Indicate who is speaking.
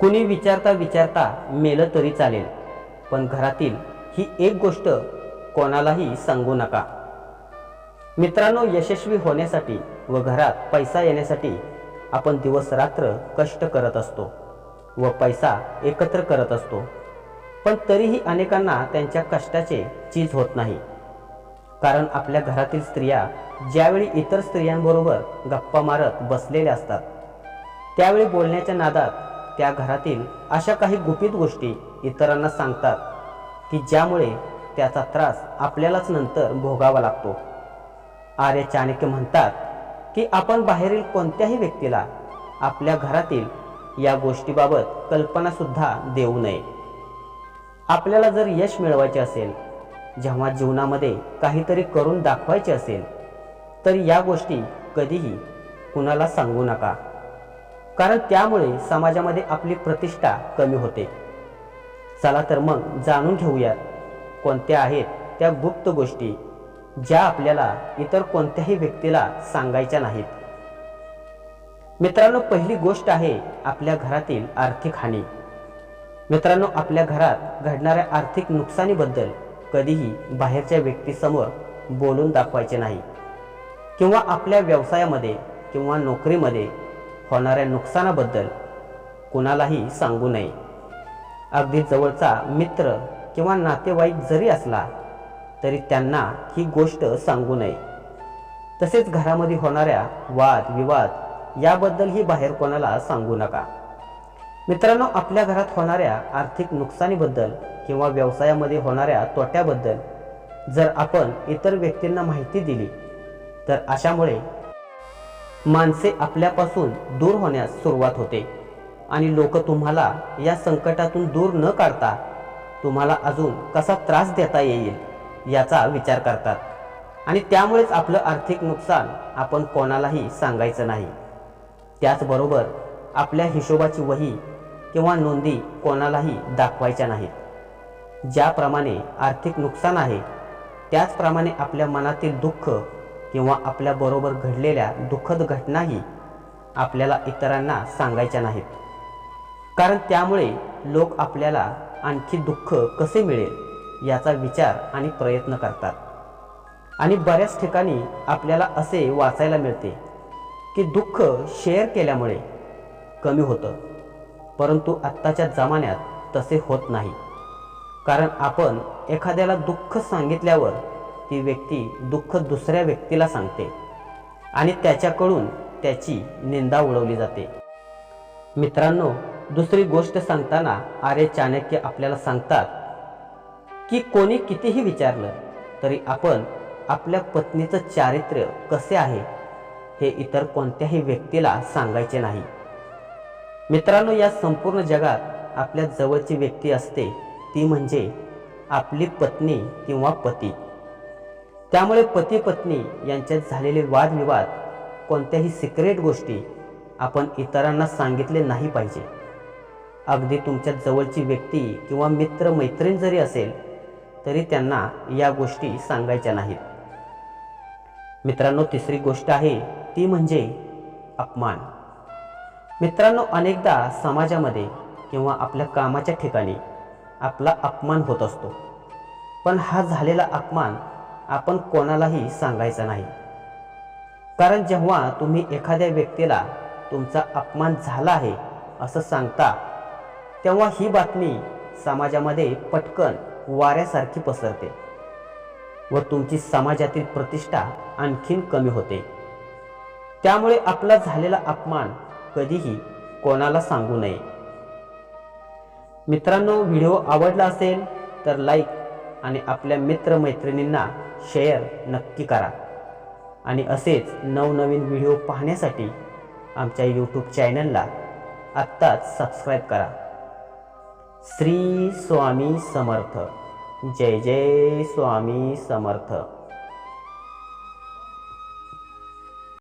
Speaker 1: कुणी विचारता विचारता मेलं तरी चालेल. पण घरातील ही एक गोष्ट कोणालाही सांगू नका. मित्रांनो यशस्वी होण्यासाठी व घरात पैसा येण्यासाठी आपण दिवस रात्र कष्ट करत असतो व पैसा एकत्र करत असतो. पण तरीही अनेकांना त्यांच्या कष्टाचे चीज होत नाही. कारण आपल्या घरातील स्त्रिया ज्यावेळी इतर स्त्रियांबरोबर गप्पा मारत बसलेल्या असतात त्यावेळी बोलण्याच्या नादात त्या घरातील अशा काही गुपित गोष्टी इतरांना सांगतात की ज्यामुळे त्याचा त्रास आपल्यालाच नंतर भोगावा लागतो. आर्य चाणक्य म्हणतात की आपण बाहेरील कोणत्याही व्यक्तीला आपल्या घरातील या गोष्टीबाबत कल्पनासुद्धा देऊ नये. आपल्याला जर यश मिळवायचे असेल जेव्हा जीवनामध्ये काहीतरी करून दाखवायचे असेल तर या गोष्टी कधीही कुणाला सांगू नका. कारण त्यामुळे समाजामध्ये आपली प्रतिष्ठा कमी होते. चला तर मग जाणून घेऊयात कोणत्या आहेत त्या गुप्त गोष्टी ज्या आपल्याला इतर कोणत्याही व्यक्तीला सांगायच्या नाहीत. मित्रांनो पहिली गोष्ट आहे आपल्या घरातील आर्थिक हानी. मित्रांनो आपल्या घरात घडणाऱ्या आर्थिक नुकसानीबद्दल कधीही बाहेरच्या व्यक्तीसमोर बोलून दाखवायचे नाही. किंवा आपल्या व्यवसायामध्ये किंवा नोकरीमध्ये होणाऱ्या नुकसानाबद्दल कुणालाही सांगू नये. अगदी जवळचा मित्र किंवा नातेवाईक जरी असला तरी त्यांना ही गोष्ट सांगू नये. तसेच घरामध्ये होणाऱ्या वाद विवाद याबद्दलही बाहेर कोणाला सांगू नका. मित्रांनो आपल्या घरात होणाऱ्या आर्थिक नुकसानीबद्दल किंवा व्यवसायामध्ये होणाऱ्या तोट्याबद्दल जर आपण इतर व्यक्तींना माहिती दिली तर अशामुळे माणसे आपल्यापासून दूर होण्यास सुरुवात होते. आणि लोक तुम्हाला या संकटातून दूर न काढता तुम्हाला अजून कसा त्रास देता येईल याचा विचार करतात. आणि त्यामुळेच आपलं आर्थिक नुकसान आपण कोणालाही सांगायचं नाही. त्याचबरोबर आपल्या हिशोबाची वही किंवा नोंदी कोणालाही दाखवायच्या नाहीत. ज्याप्रमाणे आर्थिक नुकसान आहे त्याचप्रमाणे आपल्या मनातील दुःख किंवा आपल्याबरोबर घडलेल्या दुःखद घटनाही आपल्याला इतरांना सांगायच्या नाहीत. कारण त्यामुळे लोक आपल्याला आणखी दुःख कसे मिळेल याचा विचार आणि प्रयत्न करतात. आणि बऱ्याच ठिकाणी आपल्याला असे वाचायला मिळते की दुःख शेअर केल्यामुळे कमी होतं. परंतु आत्ताच्या जमान्यात तसे होत नाही. कारण आपण एखाद्याला दुःख सांगितल्यावर ती व्यक्ती दुःख दुसऱ्या व्यक्तीला सांगते आणि त्याच्याकडून त्याची निंदा उडवली जाते. मित्रांनो दुसरी गोष्ट सांगताना आर्य चाणक्य आपल्याला सांगतात की कोणी कितीही विचारलं तरी आपण आपल्या पत्नीचं चारित्र्य कसे आहे हे इतर कोणत्याही व्यक्तीला सांगायचे नाही. मित्रांनो या संपूर्ण जगात आपल्या जवळची व्यक्ती असते ती म्हणजे आपली पत्नी किंवा पती. त्यामुळे पती पत्नी यांच्यात झालेले वादविवाद कोणत्याही सिक्रेट गोष्टी आपण इतरांना सांगितले नाही पाहिजे. अगदी तुमच्या जवळची व्यक्ती किंवा मित्र मैत्रीण जरी असेल तरी त्यांना या गोष्टी सांगायच्या नाहीत. मित्रांनो तिसरी गोष्ट आहे ती म्हणजे अपमान. मित्रांनो अनेकदा समाजामध्ये किंवा आपल्या कामाच्या ठिकाणी आपला अपमान होत असतो. पण हा झालेला अपमान आपण कोणालाही सांगायचं नाही. कारण जेव्हा तुम्ही एखाद्या व्यक्तीला तुमचा अपमान झाला आहे असं सांगता तेव्हा ही बातमी समाजामध्ये पटकन वाऱ्यासारखी पसरते व तुमची समाजातील प्रतिष्ठा आणखीन कमी होते. त्यामुळे आपला झालेला अपमान कधीही कोणाला सांगू नये. मित्रांनो व्हिडिओ आवडला असेल तर लाईक आणि आपल्या मित्रमैत्रिणींना शेअर नक्की करा. आणि असेच नवनवीन व्हिडिओ पाहण्यासाठी आमच्या यूट्यूब चॅनलला आत्ताच सबस्क्राईब करा. श्री स्वामी समर्थ. जय जय स्वामी समर्थ.